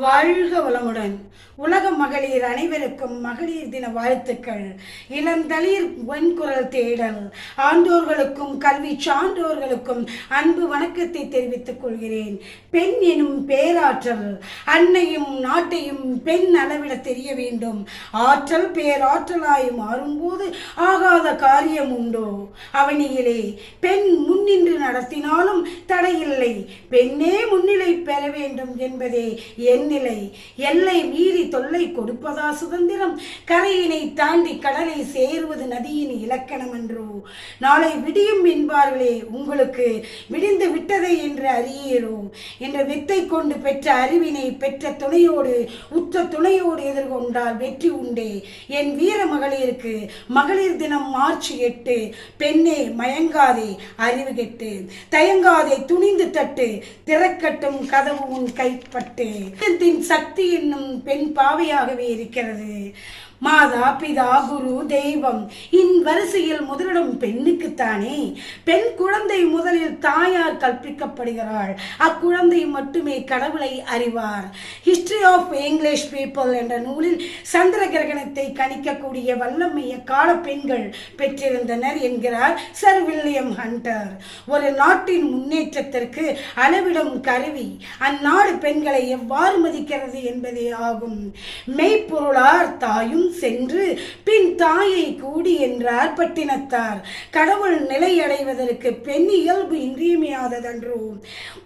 வாழ்க வளமுடன். உலக மகளிர் அனைவருக்கும் மகளிர் தின வாழ்த்துக்கள். இளந்தளிர் வெண்குரல் தேடல். ஆண்டோர்களுக்கும் கல்வி சான்றோர்களுக்கும் அன்பு வணக்கத்தை தெரிவித்துக் கொள்கிறேன். பெண் எனும் பேராற்றல். அன்னையும் நாட்டையும் பெண் அளவிட தெரிய வேண்டும். ஆற்றல் பேராற்றலாய் மாறும்போது ஆகாத காரியம் உண்டோ? அவனியிலே பெண் முன்னின்று நடத்தினாலும் தடையில்லை. பெண்ணே முன்னிலை பெற வேண்டும் என்பதே என் நிலை எல்லை மீறி தொல்லை கொடுப்பதா சுதந்திரம்? கரையினை தாண்டி கடலை சேருவது நதியின் இலக்கணம் என்றோ நாளை விடியும் என்பார்களே உங்களுக்கு விடிந்து விட்டதை என்று அறியீரோ என்ற வித்தை கொண்டு பெற்ற அறிவினை பெற்ற துணையோடு உற்ற துணையோடு எதிர்கொண்டால் வெற்றி உண்டே. என் வீர மகளிருக்கு மகளிர் தினம் மார்ச் எட்டு. பெண்ணே மயங்காதே அறிவு கெட்டு. தயங்காதே துணிந்து தட்டு. திறக்கட்டும் கதவு உன் கைப்பட்டு. பெண்ணின் சக்தி என்னும் பெண் பாவையாகவே இருக்கிறது. மாதா பிதா குரு தெய்வம். இன் வரிசையில் முதலிடம் பெண்ணுக்குத்தானே. பெண் குழந்தை முதலில் தாயார் கற்பிக்கப்படுகிறாள். அக்குழந்தை மட்டுமே கடவுளை அறிவார். ஹிஸ்டரி ஆஃப் இங்கிலீஷ் பீப்புள் என்ற நூலில் சந்திர கிரகணத்தை கணிக்கக்கூடிய வல்லமைய கால பெண்கள் பெற்றிருந்தனர் என்கிறார் சர் வில்லியம் ஹண்டர். ஒரு நாட்டின் முன்னேற்றத்திற்கு அளவிடும் கருவி. அந்நாடு பெண்களை எவ்வாறு மதிக்கிறது என்பதே ஆகும். மெய்ப்பொருளார் தாயும் சென்று பின் தாயை கூடி என்றார் பட்டினத்தார். கடவுள் நிலையடைவதற்கு பெண் இயல்பு இன்றியமையாததன்றோ.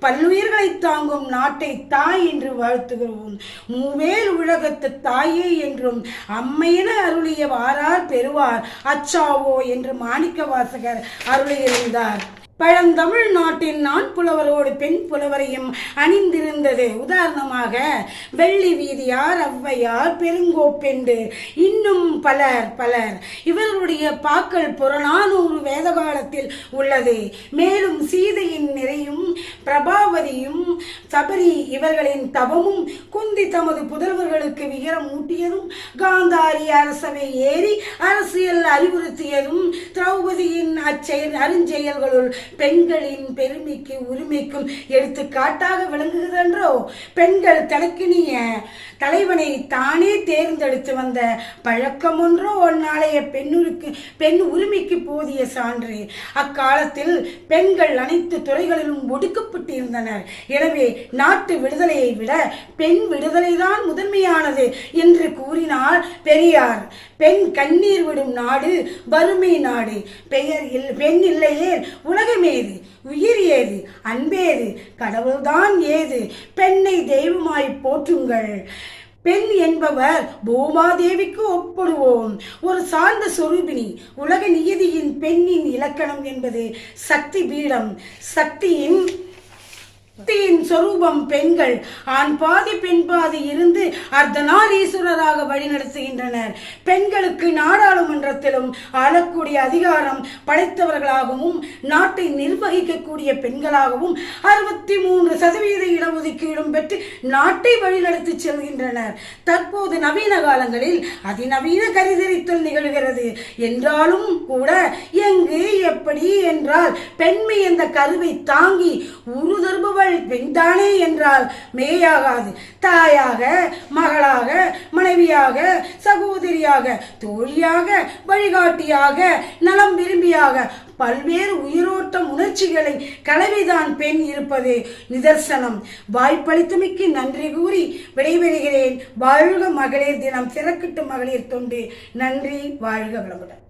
பல்லுயிர்களை தாங்கும் நாட்டை தாய் என்று வாழ்த்துகிறோம். மூவேல் உலகத்து தாயே என்றும் அம்மையென அருளிய வாரார் பெறுவார். அச்சாவோ என்று மாணிக்க வாசகர் அருளியிருந்தார். பழந்தமிழ் நாட்டின் நான் புலவரோடு பெண் புலவரையும் அணிந்திருந்தது. உதாரணமாக வெள்ளி வீதியார் ஔவையார் பெருங்கோப்பெண்டு இன்னும் பலர் பலர். இவர்களுடைய பாக்கள் புறநானூறு வேத காலத்தில் உள்ளது. மேலும் சீதையின் நிறையும் பிரபாவதியும் சபரி இவர்களின் தவமும் குந்தி தமது புதல்வர்களுக்கு விகரம் ஊட்டியதும் காந்தாரி அரசவை ஏறி அரசியல் அறிவுறுத்தியதும் திரௌபதியின் அச்செயல் அருஞ்செயல்களுள் பெண்களின் பெருமைக்கு உரிமைக்கும் எடுத்துக்காட்டாக விளங்குகிறதென்றோ? பெண்கள் தனக்கினிய தலைவனை தானே தேர்ந்தெடுத்து வந்த பழக்கம் ஒன்றோ நாளைய பெண்ணுருக்கு பெண் உரிமைக்கு போதிய சான்று. அக்காலத்தில் பெண்கள் அனைத்து துறைகளிலும் ஒடுக்கப்பட்டிருந்தனர். எனவே நாட்டு விடுதலையை விட பெண் விடுதலைதான் முதன்மையானது என்று கூறினார் பெரியார். பெண் கண்ணீர் விடும் நாடு வறுமை நாடு. பெயர் இல் பெண் இல்லையே உலகமேது உயிர் ஏது? அன்பேது கடவுள்தான் ஏது? பெண்ணை தெய்வமாய் போற்றுங்கள். பெண் என்பவர் பூமாதேவிக்கு ஒப்படுவோம். ஒரு சார்ந்த சொரூபினி உலக நியதியின் பெண்ணின் இலக்கணம் என்பது சக்தி பீடம். சக்தியின் சக்தியின் சொரூபம் பெண்கள். ஆண் பாதி பெண் பாதி இருந்து அர்த்தநாரீஸ்வரராக வழிநடத்துகின்றனர். பெண்களுக்கு நாடாளுமன்றத்திலும் ஆளக்கூடிய அதிகாரம் படைத்தவர்களாகவும் நாட்டை நிர்வகிக்கக்கூடிய பெண்களாகவும் அறுபத்தி மூன்று சதவீத இடஒதுக்கீடும் பெற்று நாட்டை வழிநடத்தி செல்கின்றனர். தற்போது நவீன காலங்களில் அதிநவீன கருதரித்தல் நிகழ்கிறது. என்றாலும் கூட எங்கு எப்படி என்றால் பெண்மை என்ற கருவை தாங்கி உருதருபவள் பெண்தானே என்றால் மேயாகாது. தாயாக மகளாக மனைவியாக சகோதரியாக தோழியாக வழிகாட்டியாக நலம் விரும்பியாக பல்வேறு உயிரோட்டம் உணர்ச்சிகளை கலவைதான் பெண் இருப்பது நிதர்சனம். வாய்ப்பளித்தமைக்கு நன்றி கூறி விடைபெறுகிறேன். வாழ்க மகளிர் தினம். சிறக்கட்டு மகளிர் தொண்டு. நன்றி. வாழ்க வளமுடன்.